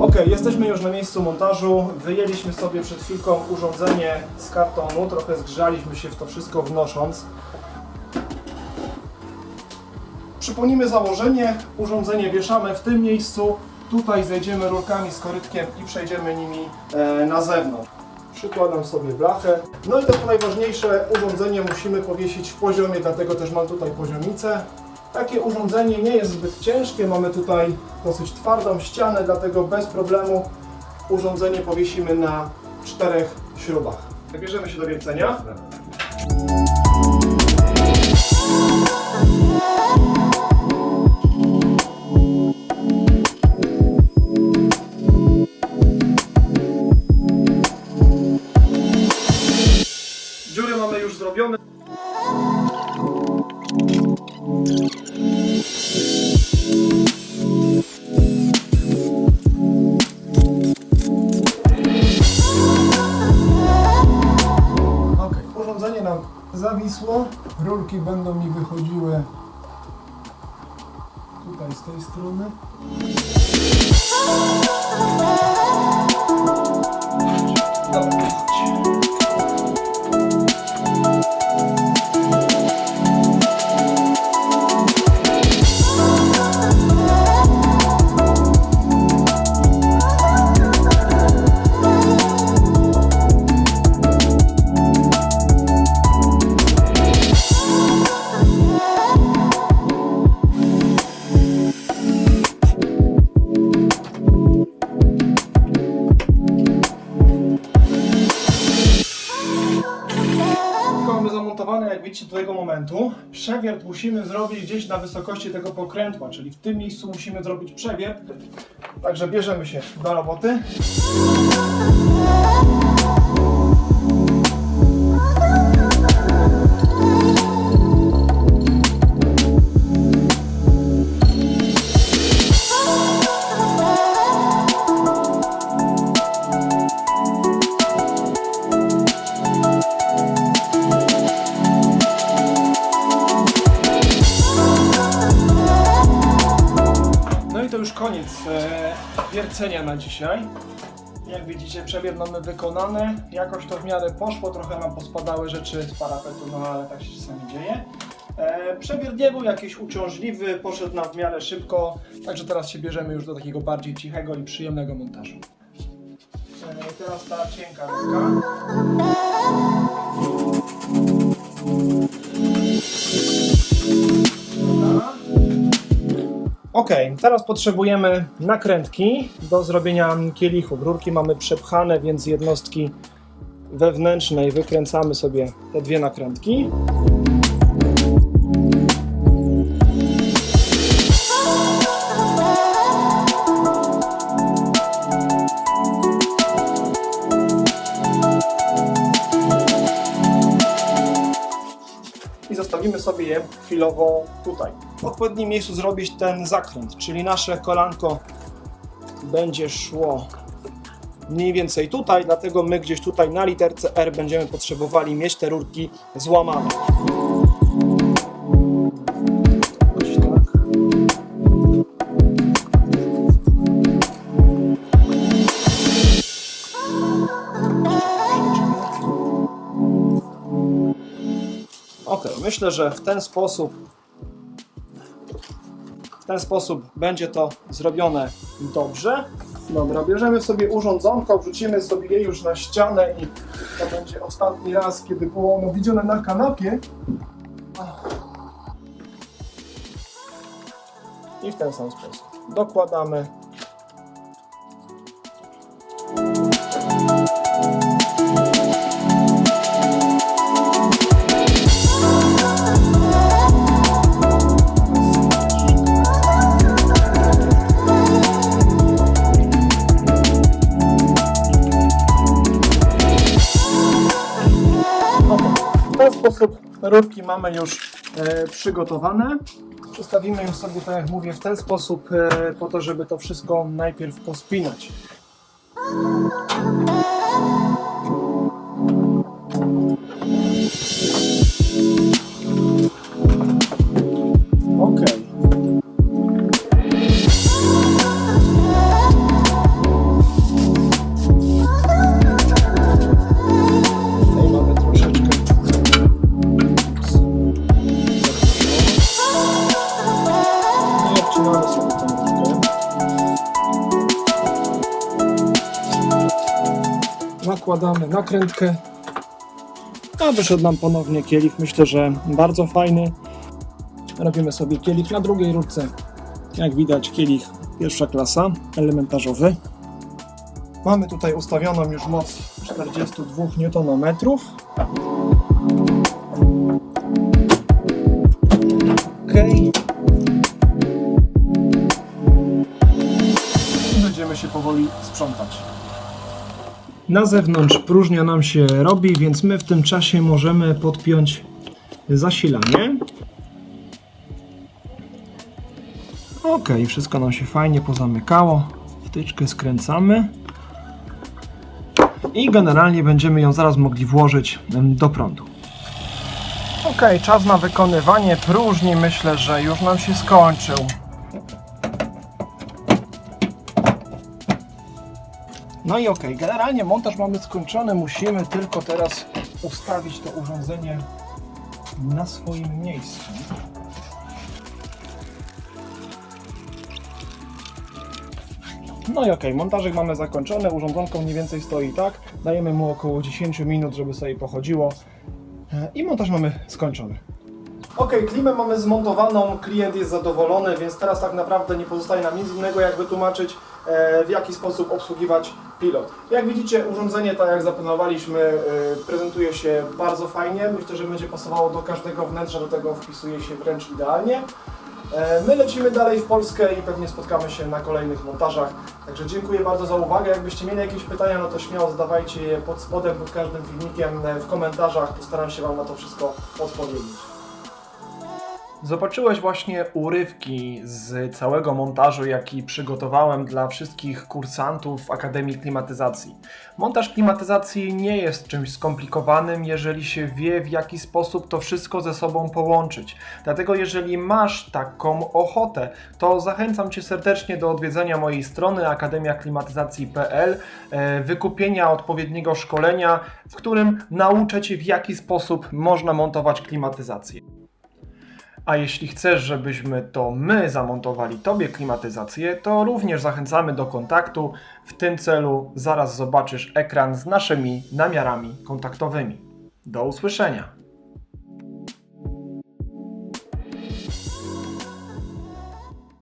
Ok, jesteśmy już na miejscu montażu. Wyjęliśmy sobie przed chwilką urządzenie z kartonu. Trochę zgrzaliśmy się w to wszystko wnosząc. Przypomnijmy założenie. Urządzenie wieszamy w tym miejscu. Tutaj zejdziemy rurkami z korytkiem i przejdziemy nimi e, na zewnątrz. Przykładam sobie blachę. No i to najważniejsze, urządzenie musimy powiesić w poziomie, dlatego też mam tutaj poziomicę. Takie urządzenie nie jest zbyt ciężkie, mamy tutaj dosyć twardą ścianę, dlatego bez problemu urządzenie powiesimy na czterech śrubach. Bierzemy się do wiercenia. Zawisło. Rurki będą mi wychodziły tutaj z tej strony. Dobra, do tego momentu. Przewiert musimy zrobić gdzieś na wysokości tego pokrętła, czyli w tym miejscu musimy zrobić przewiert. Także bierzemy się do roboty. Koniec e, wiercenia na dzisiaj. Jak widzicie, przebieg mamy wykonany. Jakoś to w miarę poszło, trochę nam pospadały rzeczy z parapetu, no ale tak się czasami dzieje. E, przebieg nie był jakiś uciążliwy, poszedł nam w miarę szybko, także teraz się bierzemy już do takiego bardziej cichego i przyjemnego montażu. E, teraz ta cienka ręka. Ok, teraz potrzebujemy nakrętki do zrobienia kielichów. Rurki mamy przepchane, więc jednostki wewnętrznej wykręcamy sobie te dwie nakrętki. Sobie je chwilowo tutaj. W odpowiednim miejscu zrobić ten zakręt, czyli nasze kolanko będzie szło mniej więcej tutaj, dlatego my gdzieś tutaj na literce R będziemy potrzebowali mieć te rurki złamane. Myślę, że w ten sposób w ten sposób będzie to zrobione dobrze. Dobra, bierzemy sobie urządzonko, wrzucimy sobie je już na ścianę i to będzie ostatni raz, kiedy było ono widziane na kanapie. I w ten sam sposób dokładamy. Rurki mamy już e, przygotowane. Przestawimy ją sobie, tak jak mówię, w ten sposób, e, po to, żeby to wszystko najpierw pospinać. Nakrętkę. A wyszedł nam ponownie kielich. Myślę, że bardzo fajny. Robimy sobie kielich na drugiej rurce. Jak widać, kielich pierwsza klasa, elementarzowy. Mamy tutaj ustawioną już moc 42 Nm. I będziemy się powoli sprzątać. Na zewnątrz próżnia nam się robi, więc my w tym czasie możemy podpiąć zasilanie. Ok, wszystko nam się fajnie pozamykało. Wtyczkę skręcamy. I generalnie będziemy ją zaraz mogli włożyć do prądu. Ok, czas na wykonywanie próżni myślę, że już nam się skończył. No i ok, generalnie montaż mamy skończony, musimy tylko teraz ustawić to urządzenie na swoim miejscu. No i ok, montażek mamy zakończony, urządzonko mniej więcej stoi tak, dajemy mu około 10 minut, żeby sobie pochodziło E, i montaż mamy skończony. Ok, klimę mamy zmontowaną, klient jest zadowolony, więc teraz tak naprawdę nie pozostaje nam nic innego jak wytłumaczyć e, w jaki sposób obsługiwać pilot. Jak widzicie urządzenie, tak jak zaplanowaliśmy, e, prezentuje się bardzo fajnie, myślę, że będzie pasowało do każdego wnętrza, do tego wpisuje się wręcz idealnie. E, My lecimy dalej w Polskę i pewnie spotkamy się na kolejnych montażach. Także dziękuję bardzo za uwagę. Jakbyście mieli jakieś pytania, no to śmiało zadawajcie je pod spodem, pod każdym filmikiem, w komentarzach. Postaram się Wam na to wszystko odpowiedzieć. Zobaczyłeś właśnie urywki z całego montażu, jaki przygotowałem dla wszystkich kursantów Akademii Klimatyzacji. Montaż klimatyzacji nie jest czymś skomplikowanym, jeżeli się wie, w jaki sposób to wszystko ze sobą połączyć. Dlatego, jeżeli masz taką ochotę, to zachęcam Cię serdecznie do odwiedzenia mojej strony akademiaklimatyzacji.pl, e, wykupienia odpowiedniego szkolenia, w którym nauczę Cię, w jaki sposób można montować klimatyzację. A jeśli chcesz, żebyśmy to my zamontowali Tobie klimatyzację, to również zachęcamy do kontaktu. W tym celu zaraz zobaczysz ekran z naszymi namiarami kontaktowymi. Do usłyszenia!